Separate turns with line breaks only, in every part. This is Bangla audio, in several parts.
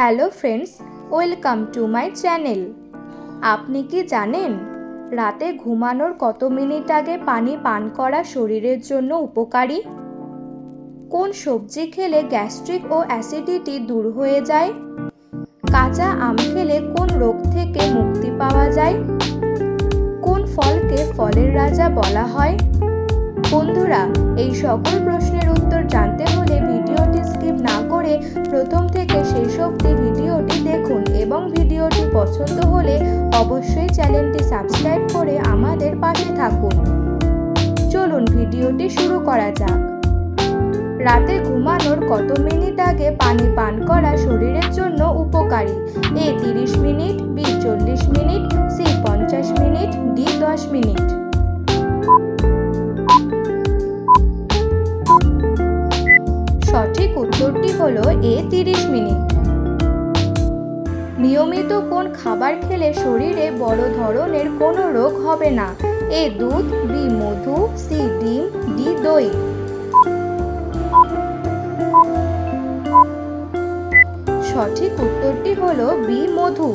Hello friends, welcome to my channel. আপনি কি জানেন, রাতে ঘুমানোর কত মিনিট আগে পানি পান করা শরীরের জন্য উপকারী? কোন সবজি খেলে গ্যাস্ট্রিক ও অ্যাসিডিটি দূর হয়ে যায়? কাঁচা আম খেলে কোন রোগ থেকে মুক্তি পাওয়া যায়? কোন ফলকে ফলের রাজা বলা হয়? বন্ধুরা, এই সকল প্রশ্নের প্রথম থেকে শেষ অবধি ভিডিওটি দেখুন এবং ভিডিওটি পছন্দ হলে অবশ্যই চ্যানেলটি সাবস্ক্রাইব করে আমাদের পাশে থাকুন। চলুন ভিডিওটি শুরু করা যাক। রাতে ঘুমানোর কত মিনিট আগে পানি পান করা শরীরের জন্য উপকারী? এ তিরিশ মিনিট, বি চল্লিশ মিনিট, সি পঞ্চাশ মিনিট, ডি দশ মিনিট। হলো এ তিরিশ মিনিট। নিয়মিত কোন খাবার খেলে শরীরে বড় ধরনের কোনো রোগ হবে না? এ দুধ, বি মধু, সি ডিম, ডি দই। সঠিক উত্তরটি হলো বি মধু।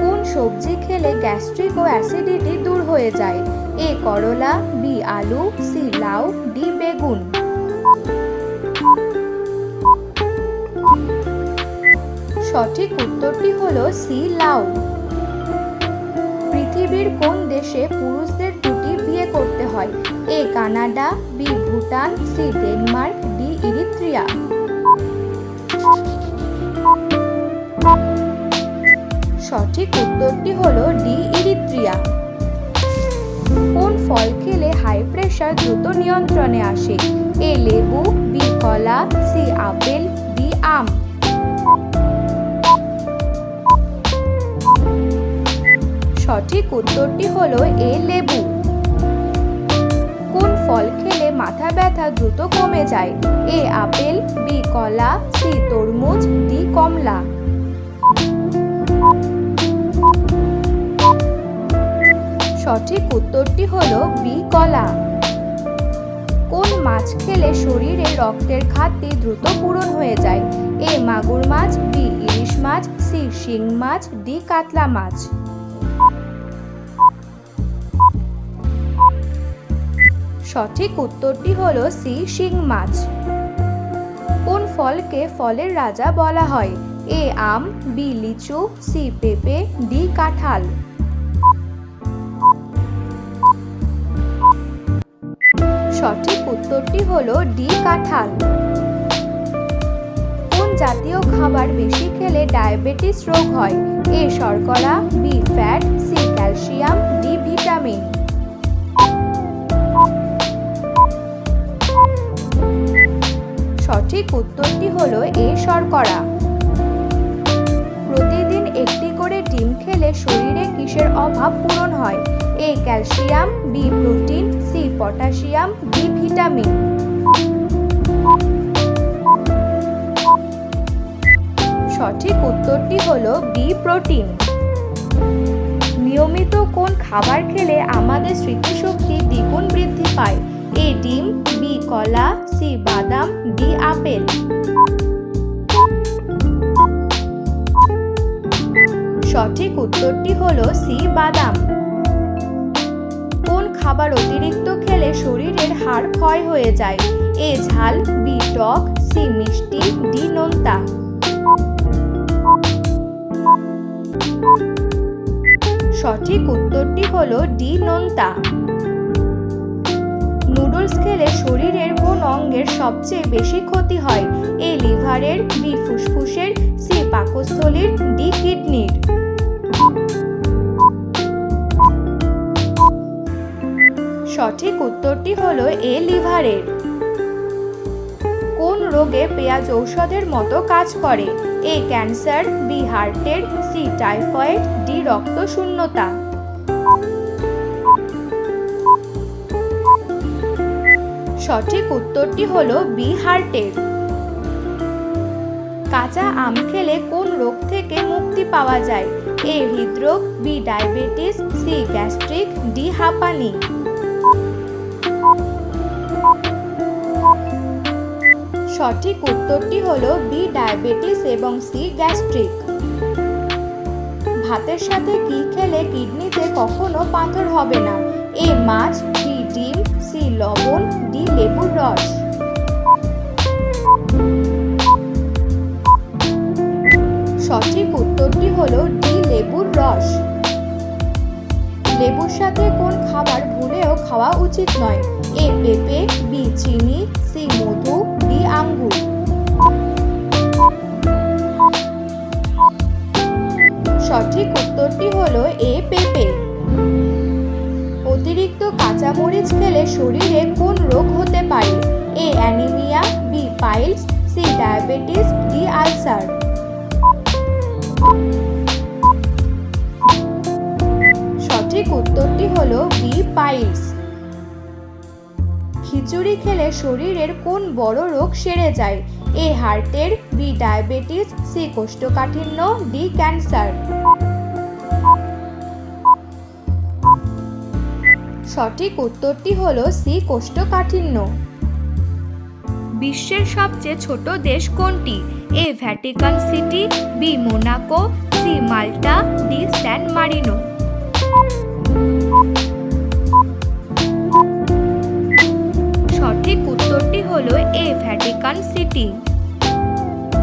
কোন সবজি খেলে গ্যাস্ট্রিক ও অ্যাসিডিটি দূর হয়ে যায়? এ করলা, বি আলু, সি লাউ, ডি বেগুন। সঠিক উত্তরটি হল সি লাউ পৃথিবীর কোন দেশে পুরুষদের দুটি বিয়ে করতে হয়? A, Canada, B, Bhutan, C, Denmark, D, Eritrea. সঠিক উত্তরটি হল ডি, ইরিত্রিয়া। কোন ফল খেলে হাই প্রেশার দ্রুত নিয়ন্ত্রণে আসে? এ, লেবু, বি, কলা, সি, আপেল সঠিক উত্তরটি হলো এ লেবু। কোন ফল খেলে মাথা ব্যথা দ্রুত কমে যায়? এ আপেল, বি কলা, সি তরমুজ, ডি কমলা। সঠিক উত্তরটি হলো বি কলা। কোন মাছ খেলে শরীরে রক্তের ঘাটতি দ্রুত পূরণ হয়ে যায়? এ মাগুর মাছ, বি ইলিশ মাছ, সি শিং মাছ, ডি কাতলা মাছ। সঠিক উত্তরটি হল সি, শিং মাছ। কোন ফলকে ফলের রাজা বলা হয়? এ, আম, বি, লিচু, সি, পেঁপে, ডি, কাঁঠাল। সঠিক উত্তরটি হল ডি, কাঁঠাল। কোন জাতীয় খাবার বেশি খেলে ডায়াবেটিস রোগ হয়? এ, শর্করা, B, fat, C, calcium, D, vitamin. সঠিক উত্তরটি হলো এ শর্করা। প্রতিদিন একটি করে ডিম খেলে শরীরে কিসের অভাব পূরণ হয়? A calcium, B protein, C potassium, D vitamin. সঠিক উত্তরটি হলো বি প্রোটিন। নিয়মিত কোন খাবার খেলে আমাদের স্মৃতিশক্তি দ্বিগুণ বৃদ্ধি পায়? এ ডিম, বি কলা সি বাদাম ডি আপেল। সঠিক উত্তরটি হলো সি, বাদাম। কোন খাবার অতিরিক্ত খেলে শরীরের হাড় ক্ষয় হয়ে যায়? এ, ঝাল, বি, টক, সি, মিষ্টি, ডি, নোনতা। সঠিক উত্তরটি হলো ডি, নোনতা। নুডলস খেলে শরীরের অঙ্গের সবচেয়ে বেশি ক্ষতি হয় এ লিভারের, বি ফুসফুসের, সি পাকস্থলীর, ডি কিডনির। সঠিক উত্তরটি হলো এ লিভারের। কোন রোগে পেঁয়াজ ঔষধের মতো কাজ করে? এ ক্যান্সার, বি হার্টের, সি টাইফয়েড, ডি রক্ত সঠিক উত্তরটি হলো বি হার্টের। কাঁচা আম খেলে কোন রোগ থেকে মুক্তি পাওয়া যায়? এ হৃদরোগ, B diabetes, C gastric, D হাঁপানি। সঠিক উত্তরটি হলো বি ডায়াবেটিস এবং সি গ্যাস্ট্রিক। ভাতের সাথে কি খেলে কিডনিতে কখনো পাথর হবে না। এ মাছ বি ডিম সি লবণ ডি লেবুর রস। সঠিক উত্তরটি হলো ডি, লেবুর রস। লেবুর সাথে কোন খাবার ভুলেও খাওয়া উচিত নয়। এ, পেঁপে, বি, চিনি, সি, মধু, ডি, আঙ্গুর। সঠিক উত্তরটি হলো এ, পেঁপে। কাঁচামরিচ খেলে শরীরে কোন রোগ হতে পারে? A, anaemia, B, piles, C, diabetes, D, ulcer. সঠিক উত্তরটি হলো বি, পাইলস। খিচুড়ি খেলে শরীরের কোন বড় রোগ সেরে যায়? এ, হার্টের, বি, ডায়াবেটিস, সি, কোষ্ঠকাঠিন্য, ডি, ক্যান্সার। সঠিক উত্তরটি হল সি কোষ্ঠকাঠিন্য। বিশ্বের সবচেয়ে ছোট দেশ কোনটি? A Vatican City, B Monaco, C Malta, D San Marino. সঠিক উত্তরটি হল এ ভ্যাটিকান সিটি।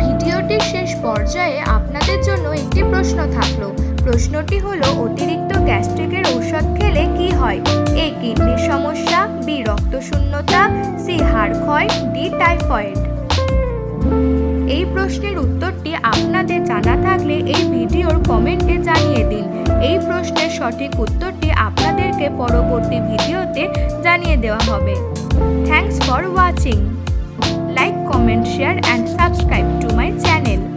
ভিডিওটির শেষ পর্যায়ে আপনাদের জন্য একটি প্রশ্ন থাকল। প্রশ্নটি হলো অতিরিক্ত হাড় ডি টাইফয়েড? এই প্রশ্নের উত্তরটি আপনাদের জানা থাকলে এই ভিডিওর কমেন্টে জানিয়ে দিন। এই প্রশ্নের সঠিক উত্তরটি আপনাদেরকে পরবর্তী ভিডিওতে জানিয়ে দেওয়া হবে। Thanks for watching like comment share and subscribe to my channel